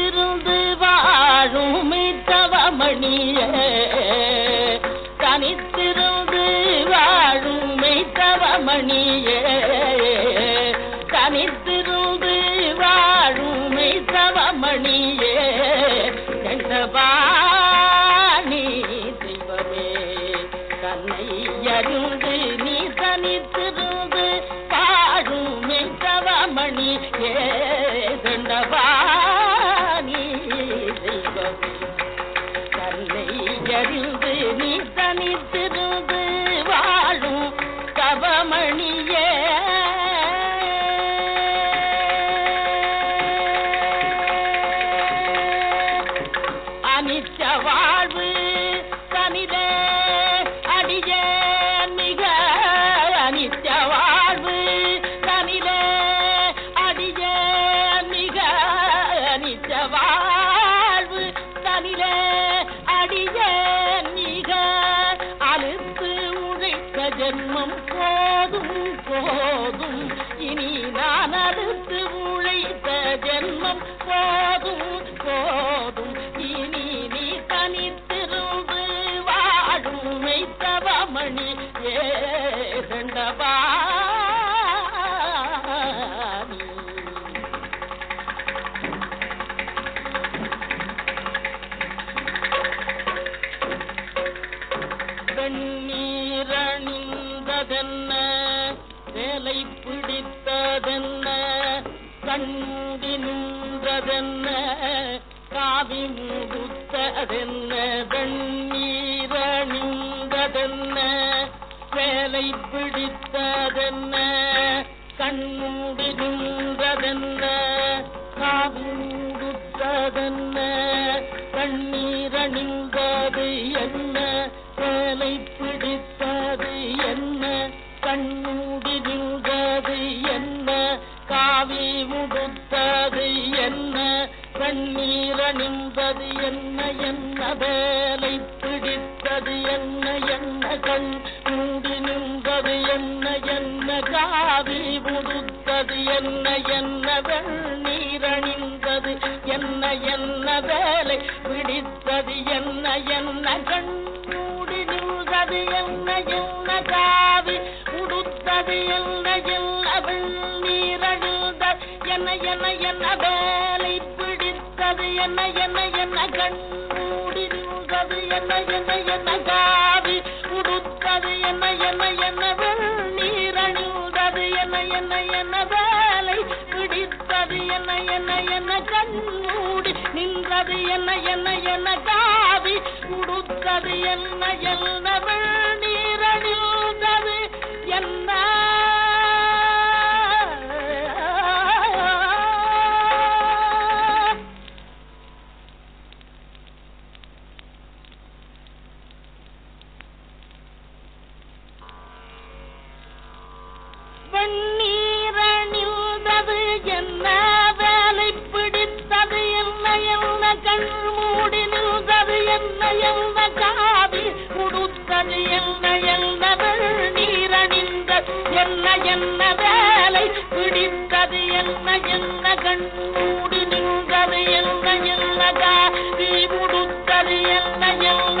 சிருந்து வாழும் தவமணிய தனித்திருந்து வாழும் தவமணிய தனித்திருந்து வாழும் தவமணிய கண்டபாணி தெய்வமே தன்னை அறிந்து நீ தனித்திருந்து வாழும் தவமணி ஏ கண்டபா வேலை பிடித்ததென்ன? கண்டி நின்றதென்ன? காவி முடுத்ததென்ன வெண்ணீரணிந்ததென்ன வேலை பிடித்ததென்ன? கண்மூடி நின்றதென்ன? காவி முடுத்ததென்ன கண்ணீரணிந்தது வேலை பிடித்தது என்ன என்ன கண்? மூடி நின்றது என்ன என்ன காவி உடுத்தது என்ன என்ன வெண்ணீரணிந்தது என்ன என்ன வேலை? பிடித்தது என்ன என்ன கண்? மூடி நின்றது என்ன என்ன காவி உடுத்தது என்ன என்ன வெண்ணீரணிந்த என்ன என்ன என்ன வேலை? பிடித்தது என்ன என்ன என்ன கண்? என்ன என்ன என்ன காவி உடுத்தது என்ன என்ன என்ன வெண்ணீரணிந்தது என்ன என்ன என்ன வேலை பிடித்தது என்ன என்ன என்ன கண் நின்றது என்ன என்ன என்ன காவி. உடுத்தது என்ன என்ன கண் மூடி நின்றது என்ன எந்த காவி? உடுத்தது என்ன என்னவள் நீரணிந்த என்ன என்ன வேலை? பிடித்தது என்ன என்ன? கண் மூடி நின்றது என்ன என்ன காவி? உடுத்தது என்ன என்ன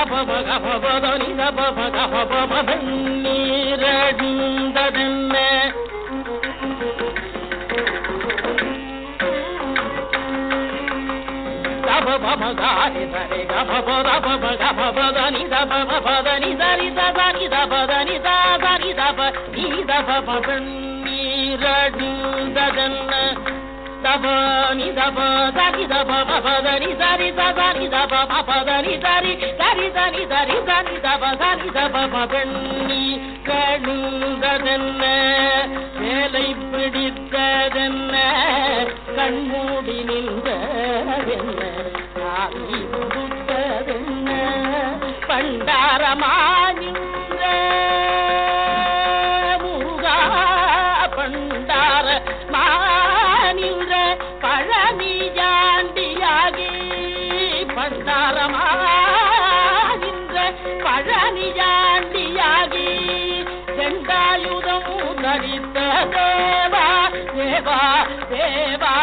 ಗಮ ಗಮ ಬದನಿ ಗಮ ಗಮ ಬಮನೀರದಿಂದದನ್ನೇ ಗಮ ಬಮ ಗಾರಿ ಸರಿ ಗಮ ಬದ ಬಮ ಗಮ ಬದನಿ ದಮ ಬದನಿ ಸರಿ ಸದನಿ ದಬದನಿ ದಾದನಿ ದಬ ಈ ದಮ ಬದನೀರದಿಂದದನ್ನ நிதப நிதபப வெண்ணீரணிந்ததென்ன தப நி தப சரி தப மபதனி சரி சரி தப மபதனி சரி சரி சரி சரி சரி தப சரி தப மபண்ணி கழுந்ததென்ன? வேலை பிடித்ததென்ன? கண்மூடி நின்றதென்ன? ஆவி கொடுத்ததென்ன பண்டாரமா பண்டாரமா பழனியாண்டியாகி செண்டாயுதம் தரித்த தேவா தேவா தேவா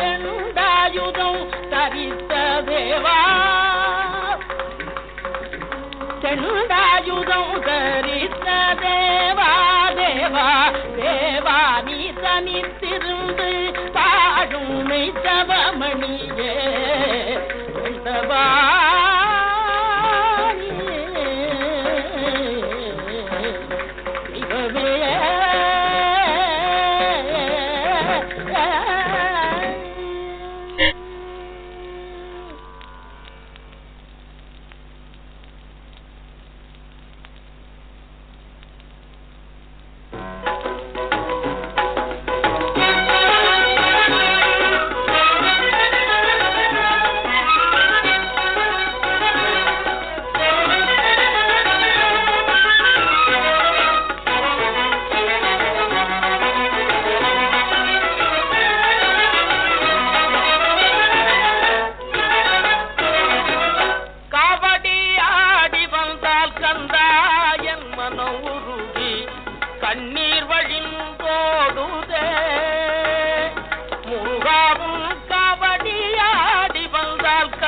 செண்டாயுதம் தரித்த தேவா. செண்டாயுதம் தரித்த தேவா தேவா தேவா நீ தனித்திருந்து பாடும் மெய்த்தவமணியே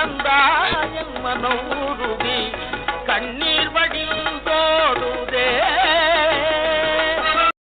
ಕಂದ ಎನ್ಮನೂರುಗಿ ಕಣ್ಣಿ